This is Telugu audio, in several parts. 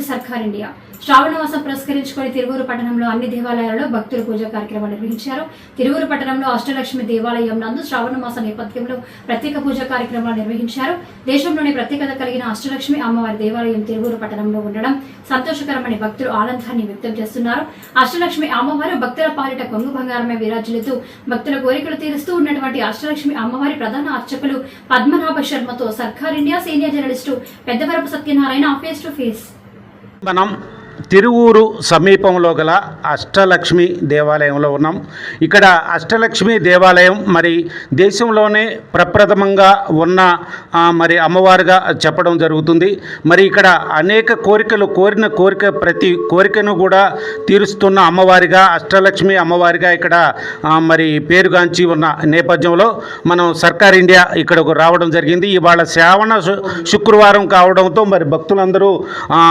ఉంది సర్కార్ ఇండియా. శ్రావణ మాసం పురస్కరించుకొని తిరువూరు పట్టణంలో అన్ని దేవాలయాలలో భక్తులు పూజా కార్యక్రమాలు నిర్వహించారు. తిరువూరు పట్టణంలో అష్టలక్ష్మి దేవాలయం నందు శ్రావణ మాస నేపథ్యంలో ప్రత్యేక పూజా కార్యక్రమాలు నిర్వహించారు. దేశంలోని ప్రత్యేకత కలిగిన అష్టలక్ష్మి అమ్మవారి దేవాలయం తిరువూరు పట్టణంలో ఉండడం సంతోషకరమని భక్తులు ఆనందాన్ని వ్యక్తం చేస్తున్నారు. అష్టలక్ష్మి అమ్మవారు భక్తుల పాలిట కొంగు బంగారమే విరాజిల్లుతూ భక్తుల కోరికలు తీరుస్తూ ఉన్నటువంటి అష్టలక్ష్మి అమ్మవారి ప్రధాన అర్చకులు Padmanabha శర్మతో Sarkar India senior journalist Peddavarapu Satyanarayana face to face. మనం తిరువూరు సమీపంలో గల అష్టలక్ష్మి దేవాలయంలో ఉన్నాం. ఇక్కడ అష్టలక్ష్మి దేవాలయం మరి దేశంలోనే ప్రప్రథమంగా ఉన్న మరి అమ్మవారుగా చెప్పడం జరుగుతుంది. మరి ఇక్కడ అనేక కోరికలు కోరిన కోరిక ప్రతి కోరికను కూడా తీరుస్తున్న అమ్మవారిగా అష్టలక్ష్మి అమ్మవారిగా ఇక్కడ మరి పేరుగాంచి ఉన్న నేపథ్యంలో మనం సర్కార్ ఇండియా ఇక్కడకు రావడం జరిగింది. ఇవాళ శ్రావణ శు- శుక్రవారం కావడంతో మరి భక్తులందరూ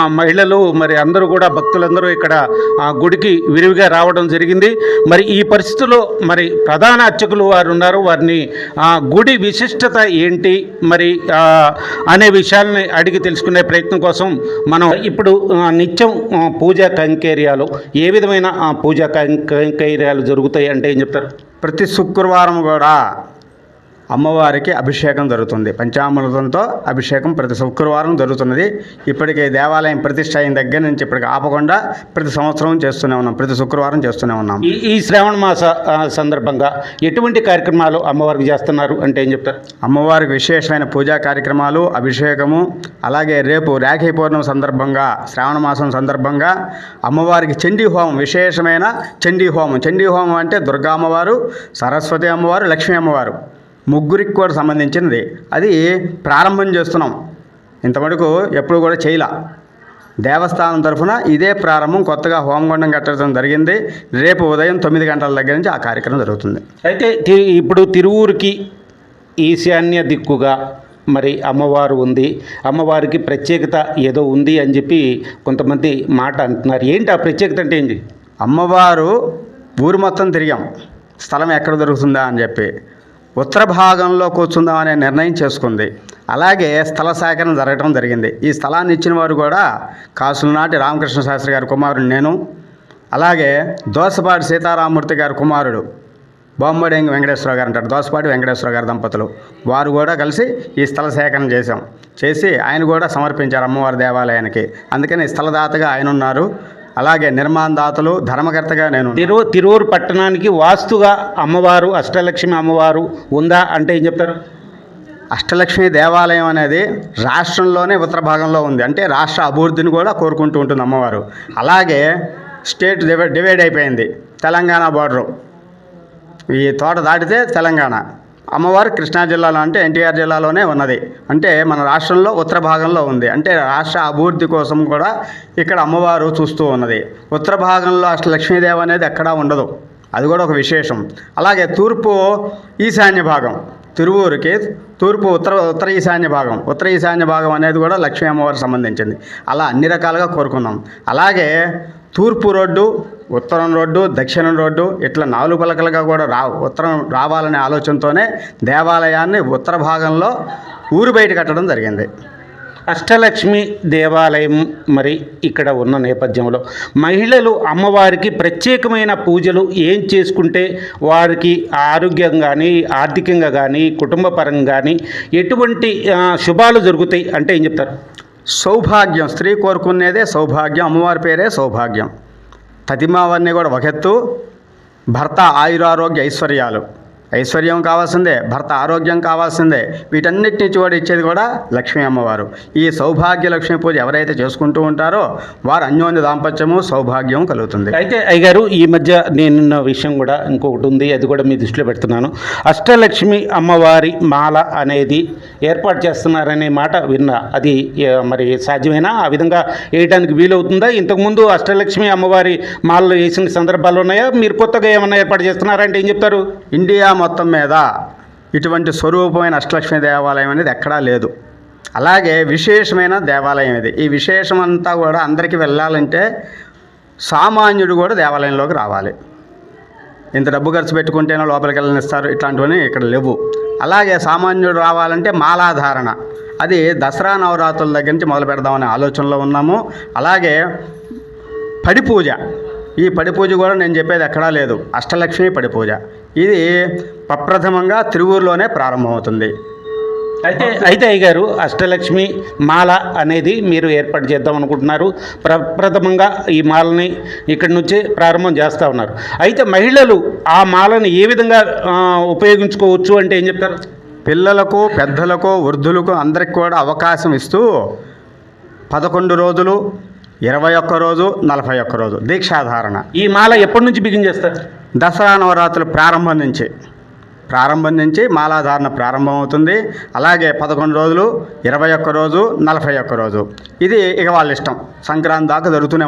మహిళలు మరి అందరూ కూడా కూడా భక్తులందరూ ఇక్కడ ఆ, గుడికి విరివిగా రావడం జరిగింది. మరి ఈ పరిస్థితుల్లో మరి ప్రధాన అర్చకులు వారు ఉన్నారు. వారిని ఆ, గుడి విశిష్టత ఏంటి? మరి అనే విషయాల్ని అడిగి తెలుసుకునే ప్రయత్నం కోసం మనం ఇప్పుడు నిత్యం పూజా కైంకర్యాలు ఏ విధమైన పూజా కైం- కైంకర్యాలు జరుగుతాయి అంటే ఏం చెప్తారు? ప్రతి శుక్రవారం కూడా అమ్మవారికి అభిషేకం జరుగుతుంది. పంచామృతంతో అభిషేకం ప్రతి శుక్రవారం జరుగుతున్నది. ఇప్పటికే దేవాలయం ప్రతిష్ట అయిన దగ్గర నుంచి ఇప్పటికి ఆపకుండా ప్రతి సంవత్సరం చేస్తూనే ఉన్నాం. ప్రతి శుక్రవారం చేస్తూనే ఉన్నాం. ఈ శ్రావణ మాస సందర్భంగా ఎటువంటి కార్యక్రమాలు అమ్మవారికి చేస్తున్నారు అంటే ఏం చెప్తారు? అమ్మవారికి విశేషమైన పూజా కార్యక్రమాలు అభిషేకము అలాగే రేపు రాఖీ పౌర్ణమి సందర్భంగా శ్రావణ మాసం సందర్భంగా అమ్మవారికి చండీ హోమం విశేషమైన చండీ హోమం. చండీ హోమం అంటే దుర్గా అమ్మవారు సరస్వతి అమ్మవారు లక్ష్మీ అమ్మవారు. ముగ్గురికి కూడా సంబంధించినది. అది ప్రారంభం చేస్తున్నాం. ఇంతమటుకు ఎప్పుడు కూడా చేయలా. దేవస్థానం తరఫున ఇదే ప్రారంభం కొత్తగా హోమగుండం కట్టడం జరిగింది. రేపు ఉదయం తొమ్మిది గంటల దగ్గర నుంచి ఆ కార్యక్రమం జరుగుతుంది. అయితే ఇప్పుడు తిరువూరుకి ఈశాన్య దిక్కుగా మరి అమ్మవారు ఉంది. అమ్మవారికి ప్రత్యేకత ఏదో ఉంది అని చెప్పి కొంతమంది మాట అంటున్నారు. ఏంటి ఆ ప్రత్యేకత అంటే ఏంటి? అమ్మవారు ఊరు మొత్తం తిరిగాం. స్థలం ఎక్కడ దొరుకుతుందా అని చెప్పి. ఉత్తర భాగంలో కూర్చుందాం అనే నిర్ణయం చేసుకుంది. అలాగే స్థల సేకరణ జరగడం జరిగింది. ఈ స్థలాన్ని ఇచ్చిన వారు కూడా కాసుల నాటి రామకృష్ణ శాస్త్రి గారి కుమారుడు నేను అలాగే దోసపాటి సీతారామూర్తి గారి కుమారుడు బొమ్మడేంగి వెంకటేశ్వర గారు అంటారు. దోసపాటి వెంకటేశ్వర గారి దంపతులు. వారు కూడా కలిసి ఈ స్థల సేకరణ చేశాం. చేసి ఆయన కూడా సమర్పించారు అమ్మవారి దేవాలయానికి. అందుకని స్థలదాతగా ఆయన ఉన్నారు అలాగే నిర్మాణదాతలు ధర్మకర్తగా నేను తిరు తిరువూరు పట్టణానికి వాస్తుగా అమ్మవారు అష్టలక్ష్మి అమ్మవారు ఉందా అంటే ఏం చెప్తారు? అష్టలక్ష్మి దేవాలయం అనేది రాష్ట్రంలోనే ఉత్తర భాగంలో ఉంది. అంటే రాష్ట్ర అభివృద్ధిని కూడా కోరుకుంటూ ఉంటుంది అమ్మవారు. అలాగే స్టేట్ డివై- డివైడ్ అయిపోయింది. తెలంగాణ బార్డరు. ఈ తోట దాటితే తెలంగాణ. అమ్మవారు కృష్ణా జిల్లాలో అంటే ఎన్టీఆర్ జిల్లాలోనే ఉన్నది. అంటే మన రాష్ట్రంలో ఉత్తర భాగంలో ఉంది. అంటే రాష్ట్ర అభివృద్ధి కోసం కూడా ఇక్కడ అమ్మవారు చూస్తూ ఉన్నది. ఉత్తర భాగంలో అసలు లక్ష్మీదేవి అనేది ఎక్కడా ఉండదు. అది కూడా ఒక విశేషం. అలాగే తూర్పు ఈశాన్య భాగం తిరువూరుకి తూర్పు ఉత్తర ఉత్తర ఈశాన్య భాగం. ఉత్తర ఈశాన్య భాగం అనేది కూడా లక్ష్మీ అమ్మవారికి సంబంధించింది. అలా అన్ని రకాలుగా కోరుకున్నాం. అలాగే తూర్పు రోడ్డు ఉత్తరం రోడ్డు దక్షిణం రోడ్డు ఇట్లా నాలుగు పలకలుగా కూడా రా ఉత్తరం రావాలనే ఆలోచనతోనే దేవాలయాన్ని ఉత్తర భాగంలో ఊరు బయట కట్టడం జరిగింది. అష్టలక్ష్మి దేవాలయం మరి ఇక్కడ ఉన్న నేపథ్యంలో మహిళలు అమ్మవారికి ప్రత్యేకమైన పూజలు ఏం చేసుకుంటే వారికి ఆరోగ్యం కానీ ఆర్థికంగా కానీ కుటుంబ పరంగా కానీ ఎటువంటి శుభాలు జరుగుతాయి అంటే ఏం చెప్తారు? సౌభాగ్యం. స్త్రీ కోరుకునేదే సౌభాగ్యం అమ్మవారి పేరే సౌభాగ్యం. తతిమావన్నీ కూడా ఒక ఎత్తు భర్త ఆయురారోగ్య ఐశ్వర్యాలు. ఐశ్వర్యం కావాల్సిందే భర్త ఆరోగ్యం కావాల్సిందే వీటన్నిటిని కూడా ఇచ్చేది కూడా లక్ష్మీ అమ్మవారు. ఈ సౌభాగ్య లక్ష్మీ పూజ ఎవరైతే చేసుకుంటూ ఉంటారో వారు అన్యోన్య దాంపత్యము సౌభాగ్యం కలుగుతుంది. అయితే అయ్యగారు ఈ మధ్య నేనున్న విషయం కూడా ఇంకొకటి ఉంది అది కూడా మీ దృష్టిలో పెడుతున్నాను. అష్టలక్ష్మి అమ్మవారి మాల అనేది ఏర్పాటు చేస్తున్నారనే మాట విన్నా అది మరి సాధ్యమేనా? ఆ విధంగా వేయడానికి వీలవుతుందా? ఇంతకుముందు అష్టలక్ష్మి అమ్మవారి మాలలో వేసిన సందర్భాలు ఉన్నాయా? మీరు కొత్తగా ఏమన్నా ఏర్పాటు చేస్తున్నారంటే ఏం చెప్తారు? ఇండియా మొత్తం మీద ఇటువంటి స్వరూపమైన అష్టలక్ష్మి దేవాలయం అనేది ఎక్కడా లేదు. అలాగే విశేషమైన దేవాలయం ఇది. ఈ విశేషం అంతా కూడా అందరికీ వెళ్ళాలంటే సామాన్యుడు కూడా దేవాలయంలోకి రావాలి. ఇంత డబ్బు ఖర్చు పెట్టుకుంటేనే లోపలికి వెళ్ళనిస్తారు. ఇట్లాంటివన్నీ ఇక్కడ లేవు. అలాగే సామాన్యుడు రావాలంటే మాలాధారణ. అది దసరా నవరాత్రుల దగ్గర నుంచి మొదలు పెడదామనే ఆలోచనలో ఉన్నాము. అలాగే పడి పూజ ఈ పడి పూజ కూడా నేను చెప్పేది ఎక్కడా లేదు. అష్టలక్ష్మి పడి పూజ ఇది ప్రప్రథమంగా తిరువూరులోనే ప్రారంభమవుతుంది. అయితే అయితే అయ్యగారు అష్టలక్ష్మి మాల అనేది మీరు ఏర్పాటు చేద్దాం అనుకుంటున్నారు. ప్రప్రథమంగా ఈ మాలని ఇక్కడి నుంచి ప్రారంభం చేస్తూ ఉన్నారు. అయితే మహిళలు ఆ మాలను ఏ విధంగా ఉపయోగించుకోవచ్చు అంటే ఏం చెప్తారు? పిల్లలకు పెద్దలకు వృద్ధులకు అందరికి కూడా అవకాశం ఇస్తూ పదకొండు రోజులు ఇరవై ఒక్క రోజు నలభై ఒక్క రోజు. దీక్షాధారణ. ఈ మాల ఎప్పటి నుంచి బిగిన్ చేస్తారు? దసరా నవరాత్రులు ప్రారంభం నుంచి. ప్రారంభం నుంచి మాలాధారణ ప్రారంభమవుతుంది. అలాగే పదకొండు రోజులు ఇరవై ఒక్క రోజు నలభై ఒక్క రోజు. ఇది ఇక వాళ్ళ ఇష్టం. సంక్రాంతి దాకా జరుగుతూనే